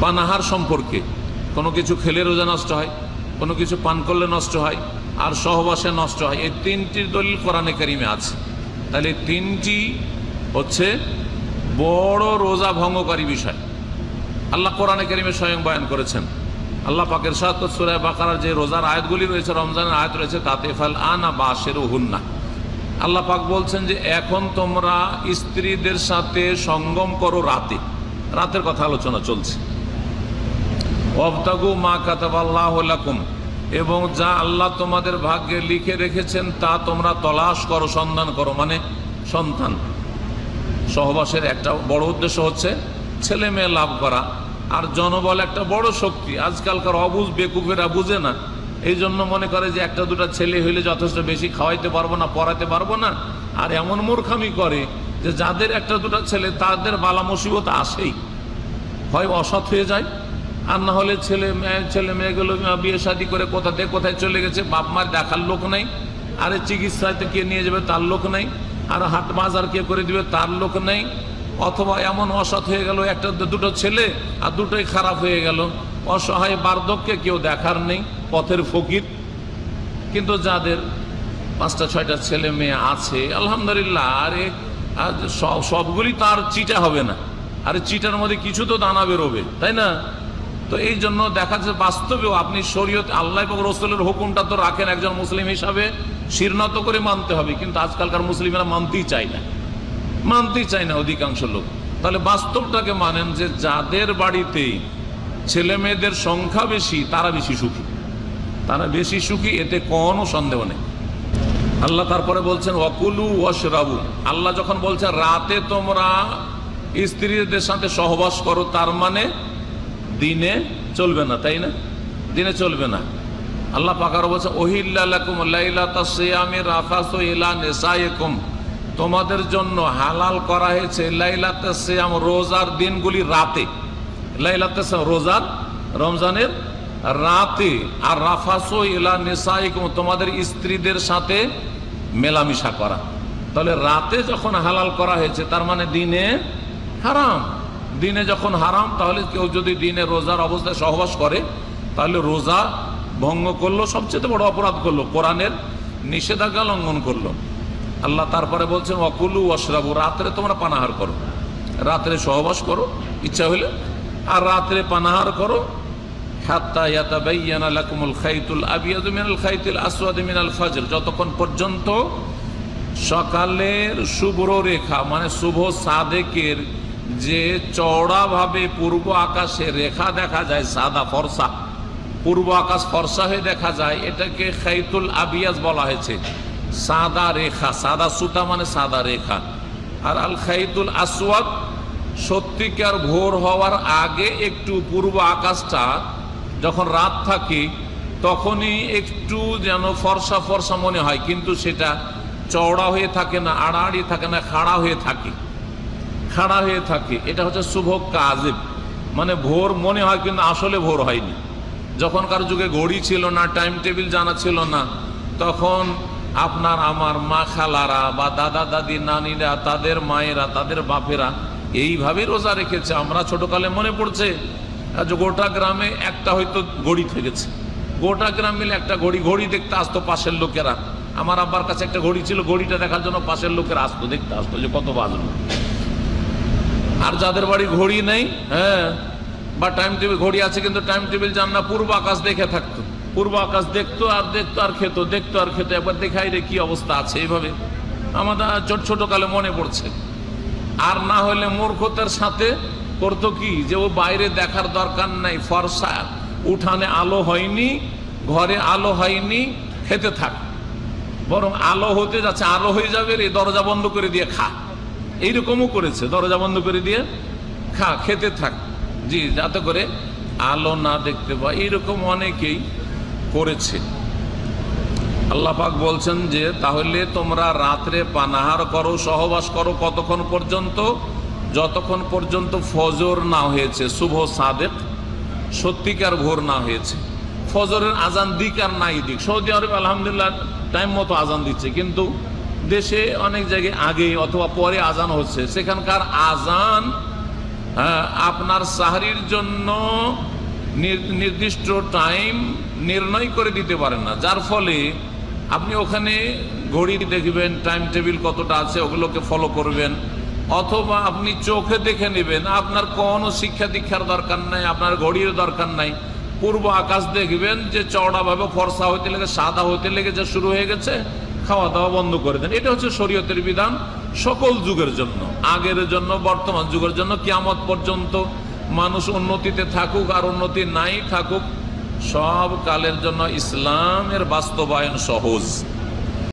পানাহার সম্পর্কে। কোনো কিছু খেলে রোজা নষ্ট হয়, কোনো কিছু পান করলে নষ্ট হয়, আর সহবাসে নষ্ট হয়। এই তিনটির দলিল কোরআনে কারিমে আছে। তাহলে তিনটি হচ্ছে বড় রোজা ভঙ্গকারী বিষয়। আল্লাহ কোরআনে কারিমে স্বয়ং বয়ান করেছেন, আল্লাহ পাকের সাত সুরায় বাকারার যে রোজার আয়াতগুলি রয়েছে, রমজানের আয়াত রয়েছে, তাতে ফাল আনা বা বাসের হুন্না আল্লাহ পাক বলছেন যে, এখন তোমরা স্ত্রীদের সাথে সঙ্গম করো রাতে। রাতের কথা আলোচনা চলছে। মা এবং যা আল্লাহ তোমাদের ভাগ্যে লিখে রেখেছেন, তা তোমরা তলাশ করো, সন্ধান করো মানে সন্তান। সহবাসের একটা বড় উদ্দেশ্য হচ্ছে ছেলে মেয়ে লাভ করা, আর জনবল একটা বড় শক্তি। আজকালকার অবুজ বেকুফেরা বুঝে না এই জন্য মনে করে যে একটা দুটা ছেলে হইলে যথেষ্ট বেশি খাওয়াইতে পারব না পড়াতে পারব না, আর এমন মূর্খামি করে যে যাদের একটা দুটা ছেলে, তাদের বালা মুসিবত আসেই। হয় অসৎ হয়ে যায় আর না হলে ছেলে মেয়ে ছেলে মেয়েগুলো বিয়ে শাদি করে কোথা কোথাতে কোথায় চলে গেছে, বাপ মার দেখার লোক নেই। আরে চিকিৎসাতে কে নিয়ে যাবে তার লোক নেই। আর হাট বাজার কে করে দিবে তার লোক নেই। অথবা এমন অসৎ হয়ে গেল, একটা দুটো ছেলে আর দুটোই খারাপ হয়ে গেল। অসহায় বার্ধক্যে কেউ দেখার নেই, পথের ফকির। কিন্তু যাদের পাঁচটা, ছয়টা ছেলে মেয়ে আছে, আলহামদুলিল্লাহ, আরে আর সব- সবগুলি তার চিটা হবে না। আরে চিটার মধ্যে কিছু তো দানা বেরোবে, তাই না? তো এই জন্য দেখা যাচ্ছে বাস্তবেও আপনি শরীয়ত, আল্লাহ এবং রসুলের হুকুমটা তো রাখেন একজন মুসলিম হিসাবে, শিরনত করে মানতে হবে, কিন্তু আজকালকার মুসলিমেরা মানতেই চায় না। মানতেই চায় না অধিকাংশ লোক। তাহলে বাস্তবটাকে মানেন যে যাদের বাড়িতে ছেলে মেয়েদের সংখ্যা বেশি, তারা বেশি সুখী। তারা বেশি সুখী, এতে কোনো সন্দেহ নেই। আল্লাহ তারপরে বলছেন অকুলু ওয়াশরাবু। আল্লাহ যখন বলছেন, রাতে তোমরা স্ত্রীদের সাথে সহবাস করো, তার মানে দিনে চলবে না, তাই না? দিনে চলবে না। আল্লাহ পাকার বলছে নিসাইকুম। তোমাদের জন্য হালাল করা হয়েছে লাইলাতে সিয়াম রোজার দিনগুলি রাতে। লাইলাতে রোজার, রমজানের রাতে। আর রাফাসু ইলা নিসাইকুম, তোমাদের স্ত্রীদের সাথে মেলামেশা করা। তাহলে রাতে যখন হালাল করা হয়েছে, তার মানে দিনে হারাম। দিনে যখন হারাম, তাহলে কেউ যদি দিনে রোজার অবস্থায় সহবাস করে, তাহলে রোজা ভঙ্গ করল, সবচেয়ে বড় অপরাধ করল, কোরআনের নিষেধাজ্ঞা লঙ্ঘন করল। আল্লাহ তারপরে বলছেন অকুলু অশরাবু রাত্রে তোমরা পানাহার করো। রাত্রে সহবাস করো, ইচ্ছা হইলে আর রাত্রে পানাহার করো। যতক্ষণ পর্যন্ত সকালের শুভ্র রেখা মানে শুভ সাদেকের যে চওড়াভাবে পূর্ব আকাশে রেখা দেখা যায়, সাদা ফর্সা, পূর্ব আকাশ ফর্সা হয়ে দেখা যায়, এটাকে খাইতুল আবিয়াজ বলা হয়েছে। সাদা রেখা, সাদা সুতা মানে সাদা রেখা। আর আল খাইতুল আসওয়াদ সত্যিকার ভোর হওয়ার আগে একটু পূর্ব আকাশটা যখন রাত থাকে, তখনই একটু যেন ফর্সা ফর্সা মনে হয়, কিন্তু সেটা চওড়া হয়ে থাকে না, আড়াআড়ি থাকে না, খাড়া হয়ে থাকে। খাড়া হয়ে থাকে। এটা হচ্ছে শুভ কাজেব মানে ভোর মনে হয় কিন্তু আসলে ভোর হয়নি। যখনকার যুগে ঘড়ি ছিল না টাইম টেবিল জানা ছিল না, তখন আপনার আমার মা খালারা বা দাদা, দাদি, নানিরা, তাদের মায়েরা, তাদের বাপেরা এইভাবে রোজা রেখেছে। আমরা ছোটকালে মনে পড়ছে গোটা গ্রামে একটা হয়তো ঘড়ি থেকেছে। গোটা গ্রাম মিলে একটা ঘড়ি ঘড়ি দেখতে আসতো পাশের লোকেরা। আমার আব্বার কাছে একটা ঘড়ি ছিল, ঘড়িটা দেখার জন্য পাশের লোকেরা আসতো, দেখতে আসতো যে কত বাজলো। আর যাদের বাড়ি ঘড়ি নেই হ্যাঁ বা টাইম টেবিল ঘড়ি আছে কিন্তু টাইম টেবিল জান না, পূর্ব আকাশ দেখে থাকতো। পূর্ব আকাশ দেখতো আর দেখতো আর খেতো, দেখতো আর খেতো, একবার দেখাই রে কি অবস্থা আছে এইভাবে। আমাদের ছোট ছোট কালে মনে পড়ছে। আর না হলে মূর্খতার সাথে করতো কি? যে ও বাইরে দেখার দরকার নাই, ফর্সা। উঠানে আলো হয়নি, ঘরে আলো হয়নি, খেতে থাক। বরং আলো হতে যাচ্ছে, আলো হয়ে যাবে রে, দরজা বন্ধ করে দিয়ে খা। এইরকমও করেছে, দরজা বন্ধ করে দিয়ে, খা, খেতে থাক। জি, যাতে করে আলো না দেখতে পাই এইরকম অনেকেই করেছে। আল্লাহ পাক বলছেন যে, তাহলে তোমরা রাত্রে পানাহার করো, সহবাস করো কতক্ষণ পর্যন্ত? যতক্ষণ পর্যন্ত ফজর না হয়েছে, শুভ সাদেক, সত্যিকার ভোর না হয়েছে। ফজরের আজান দিক আর নাই দিক। সৌদি আরব আলহামদুলিল্লাহ টাইম মতো আজান দিচ্ছে, কিন্তু দেশে অনেক জায়গায় আগে অথবা পরে আজান হচ্ছে। সেখানকার আজান হ্যাঁ, আপনার সাহারির জন্য নির্দিষ্ট টাইম নির্ণয় করে দিতে পারেন না। যার ফলে আপনি ওখানে ঘড়ি দেখবেন টাইম টেবিল কতটা আছে ওগুলোকে ফলো করবেন অথবা আপনি চোখে দেখে নেবেন আপনার কোনো শিক্ষা দীক্ষার দরকার নাই আপনার ঘড়ির দরকার নাই। পূর্ব আকাশ দেখবেন যে চওড়াভাবে ফর্সা হইতে লেগে সাদা হইতে লেগে যে শুরু হয়ে গেছে খাওয়া দাওয়া বন্ধ করে দেন। এটা হচ্ছে শরীয়তের বিধান সকল যুগের জন্য। আগের জন্য, বর্তমান যুগের জন্য, কিয়ামত পর্যন্ত মানুষ উন্নতিতে থাকুক আর উন্নতি নাই থাকুক, সব কালের জন্য ইসলামের বাস্তবায়ন সহজ।